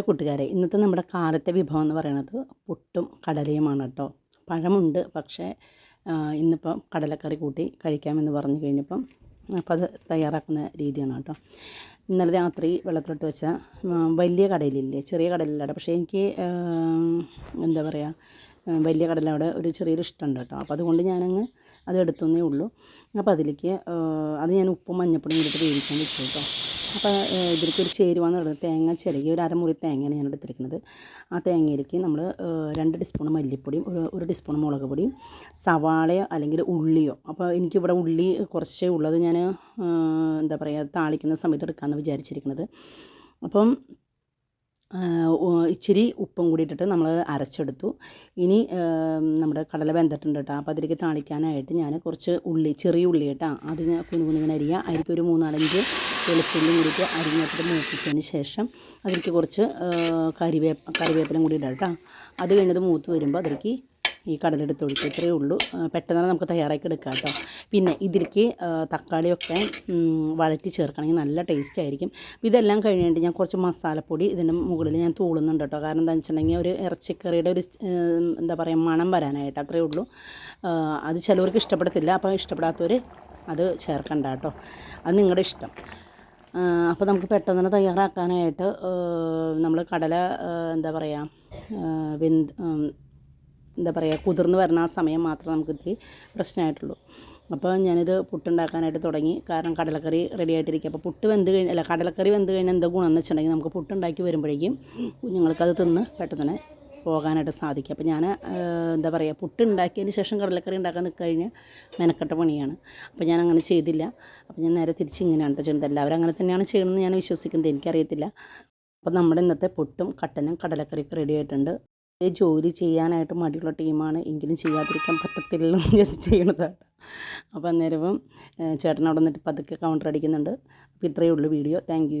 കൂട്ടുകാരെ ഇന്നത്തെ നമ്മുടെ കാലത്തെ വിഭവം എന്ന് പറയുന്നത് പുട്ടും കടലയുമാണ് കേട്ടോ. പഴമുണ്ട് പക്ഷേ ഇന്നിപ്പം കടലക്കറി കൂട്ടി കഴിക്കാമെന്ന് പറഞ്ഞു കഴിഞ്ഞപ്പം അപ്പോൾ അത് തയ്യാറാക്കുന്ന രീതിയാണ് കേട്ടോ. ഇന്നലെ രാത്രി വെള്ളത്തിലിട്ട് വെച്ച വലിയ കടയിലില്ലേ ചെറിയ കടലില്ലാട്ടോ പക്ഷേ എനിക്ക് എന്താ പറയുക വലിയ കടലവിടെ ഒരു ചെറിയൊരു ഇഷ്ടമുണ്ട് കേട്ടോ. അപ്പോൾ അതുകൊണ്ട് ഞാനങ്ങ് അത് എടുത്തുന്നേ ഉള്ളൂ. അപ്പോൾ അതിലേക്ക് അത് ഞാൻ ഉപ്പും മഞ്ഞപ്പൊടിയും കൂടിയിട്ട് വേവിക്കാൻ വെച്ചു കേട്ടോ. അപ്പോൾ ഇതിലേക്ക് ഒരു ചേരുവാന്ന് പറയുന്നത് തേങ്ങ ചിരകി ഒരു അരമുറി തേങ്ങയാണ് ഞാൻ എടുത്തിരിക്കുന്നത്. ആ തേങ്ങയിലേക്ക് നമ്മൾ രണ്ട് ടീസ്പൂൺ മല്ലിപ്പൊടിയും ഒരു ഒരു ടീസ്പൂൺ മുളക് പൊടിയും സവാളയോ അല്ലെങ്കിൽ ഉള്ളിയോ. അപ്പോൾ എനിക്കിവിടെ ഉള്ളി കുറച്ചേ ഉള്ളത് ഞാൻ എന്താ പറയുക താളിക്കുന്ന സമയത്ത് എടുക്കാമെന്ന് വിചാരിച്ചിരിക്കുന്നത്. അപ്പം ഇച്ചിരി ഉപ്പും കൂടി ഇട്ടിട്ട് നമ്മൾ അരച്ചെടുത്തു. ഇനി നമ്മുടെ കടല വെന്തിട്ടുണ്ട് കേട്ടോ. അപ്പോൾ അതിലേക്ക് താളിക്കാനായിട്ട് ഞാൻ കുറച്ച് ഉള്ളി ചെറിയ ഉള്ളി കേട്ടോ. അത് ഞാൻ കുനുകുനുങ്ങനെ അരിയുക അതിലേക്ക് ഒരു മൂന്നാലഞ്ച് വെളുത്തുള്ളി കൂടിയിട്ട് അരിഞ്ഞിട്ട് മൂപ്പിച്ചതിന് ശേഷം അതിലേക്ക് കുറച്ച് കരിവേപ്പ കറിവേപ്പ് കറിവേപ്പിലും കൂടി ഇടാം കേട്ടോ അത് കഴിഞ്ഞത് മൂത്ത് വരുമ്പോൾ അതിലേക്ക് ഈ കടലെടുത്ത് ഒഴിക്കുക ഇത്രയേ ഉള്ളൂ. പെട്ടെന്ന് നമുക്ക് തയ്യാറാക്കി എടുക്കാം കേട്ടോ. പിന്നെ ഇതിലേക്ക് തക്കാളിയൊക്കെ വഴറ്റി ചേർക്കണമെങ്കിൽ നല്ല ടേസ്റ്റ് ആയിരിക്കും. ഇതെല്ലാം കഴിഞ്ഞിട്ട് ഞാൻ കുറച്ച് മസാലപ്പൊടി ഇതിന്റെ മുകളിൽ ഞാൻ തൂളുന്നുണ്ട് കേട്ടോ. കാരണം എന്താണെന്ന് വെച്ചിട്ടുണ്ടെങ്കിൽ ഒരു ഇറച്ചിക്കറിയുടെ ഒരു എന്താ പറയുക മണം വരാനായിട്ട് അത്രയേ ഉള്ളൂ. അത് ചിലവർക്ക് ഇഷ്ടപ്പെടത്തില്ല. അപ്പോൾ ഇഷ്ടപ്പെടാത്തവർ അത് ചേർക്കണ്ട കേട്ടോ. അത് നിങ്ങളുടെ ഇഷ്ടം. അപ്പോൾ നമുക്ക് പെട്ടെന്ന് തന്നെ തയ്യാറാക്കാനായിട്ട് നമ്മൾ കടല എന്താ പറയുക വെന്ത് എന്താ പറയുക കുതിർന്ന് വരുന്ന ആ സമയം മാത്രമേ നമുക്ക് ഇത്തിരി പ്രശ്നമായിട്ടുള്ളൂ. അപ്പോൾ ഞാനിത് പുട്ടുണ്ടാക്കാനായിട്ട് തുടങ്ങി. കാരണം കടലക്കറി റെഡി ആയിട്ടിരിക്കുക അപ്പോൾ പുട്ട് വെന്ത് കഴിഞ്ഞാൽ അല്ല കടലക്കറി വെന്ത് കഴിഞ്ഞാൽ എന്താ ഗുണമെന്ന് വെച്ചിട്ടുണ്ടെങ്കിൽ നമുക്ക് പുട്ടുണ്ടാക്കി വരുമ്പോഴേക്കും കുഞ്ഞുങ്ങൾക്കത് തിന്ന് പെട്ടെന്ന് തന്നെ പോകാനായിട്ട് സാധിക്കും. അപ്പോൾ ഞാൻ എന്താ പറയുക പുട്ട് ഉണ്ടാക്കിയതിന് ശേഷം കടലക്കറി ഉണ്ടാക്കാൻ നിൽക്കുക കഴിഞ്ഞാൽ മെനക്കെട്ട പണിയാണ്. അപ്പോൾ ഞാൻ അങ്ങനെ ചെയ്തില്ല. അപ്പോൾ ഞാൻ നേരെ തിരിച്ച് ഇങ്ങനെയാണ് ചെയ്യുന്നത്. എല്ലാവരും അങ്ങനെ തന്നെയാണ് ചെയ്യണമെന്ന് ഞാൻ വിശ്വസിക്കുന്നത്. എനിക്കറിയത്തില്ല. അപ്പോൾ നമ്മുടെ ഇന്നത്തെ പുട്ടും കട്ടനും കടലക്കറിയൊക്കെ റെഡി ആയിട്ടുണ്ട്. ജോലി ചെയ്യാനായിട്ട് മടിയുള്ള ടീമാണ്. എങ്കിലും ചെയ്യാതിരിക്കാൻ പറ്റത്തില്ല ഞാൻ ചെയ്യണതാണ് അപ്പോൾ അന്നേരവും ചേട്ടൻ അവിടെ നിന്നിട്ട് പതുക്കെ കൗണ്ടർ അടിക്കുന്നുണ്ട്. അപ്പോൾ ഇത്രയേ ഉള്ളൂ വീഡിയോ. താങ്ക്